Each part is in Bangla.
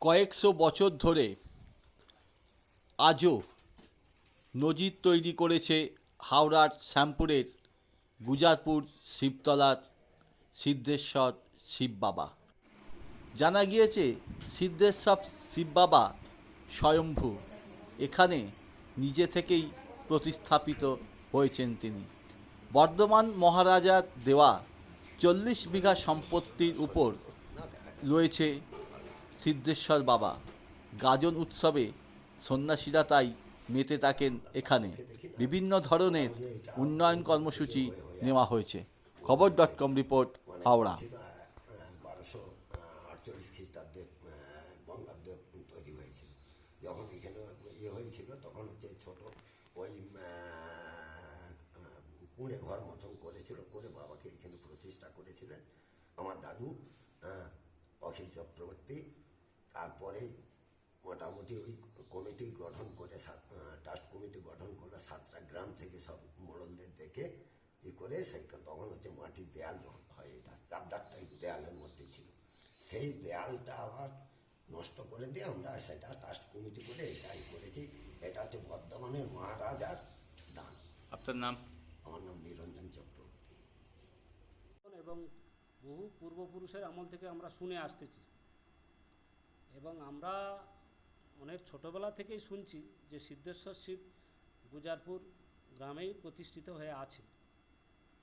কয়েকশো বছর ধরে আজও নজির তৈরি করেছে হাওড়ার শ্যামপুরের গুজারপুর শিবতলার সিদ্ধেশ্বর শিব বাবা। জানা গিয়েছে সিদ্ধেশ্বর শিব বাবা স্বয়ম্ভু। এখানে নিজে থেকেই প্রতিস্থাপিত হয়েছেন তিনি। বর্ধমান মহারাজার দেওয়া চল্লিশ বিঘা সম্পত্তির উপর রয়েছে সিদ্ধেশ্বর বাবা। গাজন উৎসবে সন্ন্যাসীরা তাই মেতে থাকেন এখানে। বিভিন্ন ধরনের উন্নয়ন কর্মসূচি নেওয়া হয়েছে। খবর ডট কম রিপোর্ট, হাওড়া। ঘর মতন করেছিল, করে বাবাকে এখানে প্রতিষ্ঠা করেছিলেন। আমার দাদু তারপরে মোটামুটি ওই কমিটি গঠন করে সাত ট্রাস্ট কমিটি গঠন করে সাতটা গ্রাম থেকে সব মোড়লদের ডেকে ই করে সেই তখন হচ্ছে মাটির দেয়াল হয় এটা চারদার টাইপ দেয়ালের মধ্যে ছিল। সেই দেয়ালটা আবার নষ্ট করে দিয়ে আমরা সেটা ট্রাস্ট কমিটি করে এটাই করেছি। এটা হচ্ছে বর্ধমানের মহারাজার দান। আপনার নাম? আমার নাম নিরঞ্জন চক্রবর্তী। এবং বহু পূর্বপুরুষের আমল থেকে আমরা শুনে আসতেছি। এবং আমরা অনেক ছোটবেলা থেকেই শুনছি যে সিদ্ধেশ্বর শিব গুজারপুর গ্রামেই প্রতিষ্ঠিত হয়ে আছে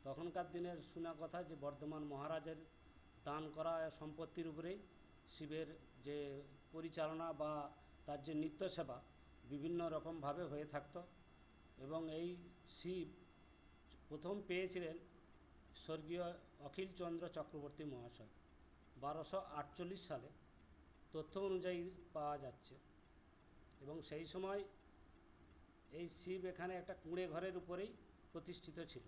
তখনকার দিনের শোনা কথা যে বর্ধমান মহারাজের দান করা সম্পত্তির উপরেই শিবের যে পরিচালনা বা তার যে নিত্য সেবা বিভিন্ন রকমভাবে হয়ে থাকতো এবং এই শিব প্রথম পেয়েছিলেন স্বর্গীয় অখিলচন্দ্র চক্রবর্তী মহাশয়। বারোশো সালে তথ্য অনুযায়ী পাওয়া যাচ্ছে। এবং সেই সময় এই শিব এখানে একটা কুঁড়ে ঘরের উপরেই প্রতিষ্ঠিত ছিল।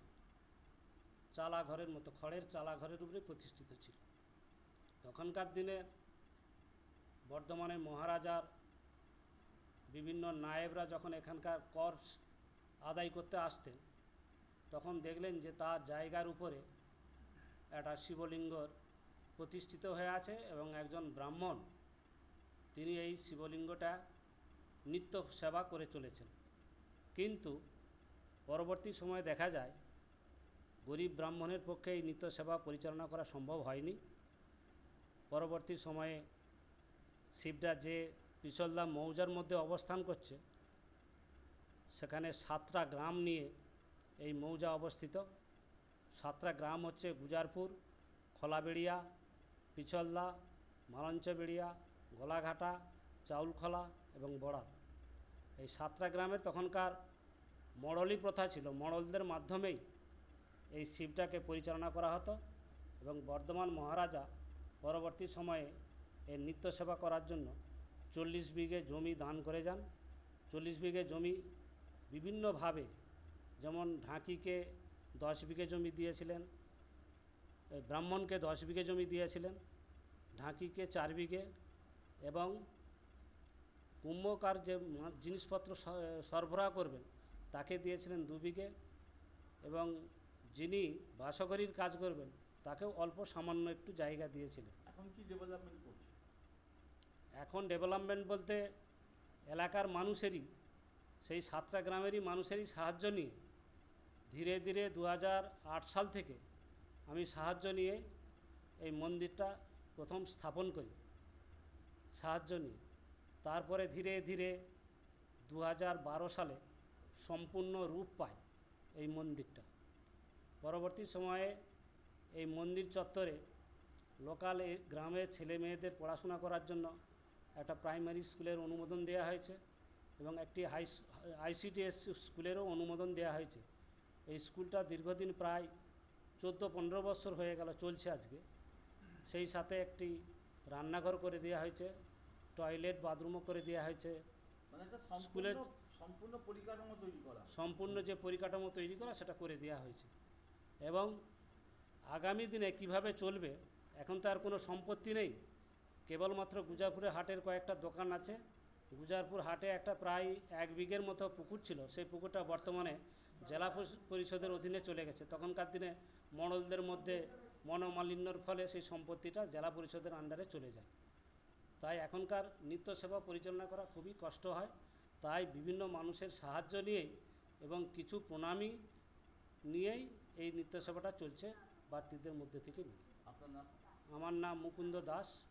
চালা ঘরের মতো, খড়ের চালা ঘরের উপরে প্রতিষ্ঠিত ছিল। তখনকার দিনে বর্ধমানের মহারাজার বিভিন্ন নায়েবরা যখন এখানকার কর আদায় করতে আসতেন, তখন দেখলেন যে তার জায়গার উপরে একটা শিবলিঙ্গর প্রতিষ্ঠিত হয়ে আছে এবং একজন ব্রাহ্মণ তিনি এই শিবলিঙ্গটা নিত্য সেবা করে চলেছেন। কিন্তু পরবর্তী সময়ে দেখা যায়, গরিব ব্রাহ্মণের পক্ষে এই নিত্য সেবা পরিচালনা করা সম্ভব হয়নি। পরবর্তী সময়ে শিবরা যে পিছলদা মৌজার মধ্যে অবস্থান করছে, সেখানে সাতটা গ্রাম নিয়ে এই মৌজা অবস্থিত। সাতটা গ্রাম হচ্ছে গুজারপুর, খোলাবেড়িয়া, পিছলদা, মালঞ্চবেড়িয়া গলাঘাটা, চাউলখোলা এবং বড়া এই সাতটা গ্রামের তখনকার মড়লি প্রথা ছিল। মড়লদের মাধ্যমেই এই শিবটাকে পরিচালনা করা হতো এবং বর্ধমান মহারাজা পরবর্তী সময়ে এর নিত্য সেবা করার জন্য চল্লিশ বিঘে জমি দান করে যান। চল্লিশ বিঘে জমি বিভিন্নভাবে যেমন ঢাকিকে দশ বিঘে জমি দিয়েছিলেন ব্রাহ্মণকে দশ বিঘে জমি দিয়েছিলেন, ঢাকিকে চার বিঘে এবং কুম্ভকার যে জিনিসপত্র সরবরাহ করবেন তাকে দিয়েছিলেন দু বিঘে এবং যিনি বাসগরির কাজ করবেন তাকেও অল্প সামান্য একটু জায়গা দিয়েছিলেন। এখন কি ডেভেলপমেন্ট করছে? এখন ডেভেলপমেন্ট বলতে এলাকার মানুষেরই সেই সাতটা গ্রামেরই মানুষেরই সাহায্য নিয়ে ধীরে ধীরে দু আট সাল থেকে আমি সাহায্য নিয়ে এই মন্দিরটা প্রথম স্থাপন করি। সাহায্য নিয়ে। তারপরে ধীরে ধীরে দু সালে সম্পূর্ণ রূপ পায় এই মন্দিরটা। পরবর্তী সময়ে এই মন্দির চত্বরে লোকাল এই গ্রামের ছেলে মেয়েদের পড়াশোনা করার জন্য একটা প্রাইমারি স্কুলের অনুমোদন দেওয়া হয়েছে এবং একটি হাই আইসিডিএস স্কুলেরও অনুমোদন দেওয়া হয়েছে। এই স্কুলটা দীর্ঘদিন প্রায় চোদ্দ পনেরো বছর হয়ে গেল চলছে আজকে। সেই সাথে একটি রান্নাঘর করে দেওয়া হয়েছে টয়লেট বাথরুমও করে দেওয়া হয়েছে। মানে স্কুলের- সম্পূর্ণ পরিকাঠামো তৈরি করা। সম্পূর্ণ যে পরিকাঠামো তৈরি করা সেটা করে দেওয়া হয়েছে। এবং আগামী দিনে কীভাবে চলবে এখন তো আর কোনো সম্পত্তি নেই। কেবলমাত্র গুজারপুরে হাটের কয়েকটা দোকান আছে। গুজারপুর হাটে একটা প্রায় এক বিঘের মতো পুকুর ছিল। সেই পুকুরটা বর্তমানে জেলা পরিষদের অধীনে চলে গেছে। তখনকার দিনে মণ্ডলদের মধ্যে মনোমালিন্যর ফলে সেই সম্পত্তিটা জেলা পরিষদের আন্ডারে চলে যায়। তাই এখনকার নিত্য সেবা পরিচালনা করা খুবই কষ্ট হয়। তাই বিভিন্ন মানুষের সাহায্য নিয়েই এবং কিছু প্রণামী নিয়েই এই নিত্য সেবাটা চলছে বাড়তিদের মধ্যে থেকে। নিয়ে আমার নাম মুকুন্দ দাস।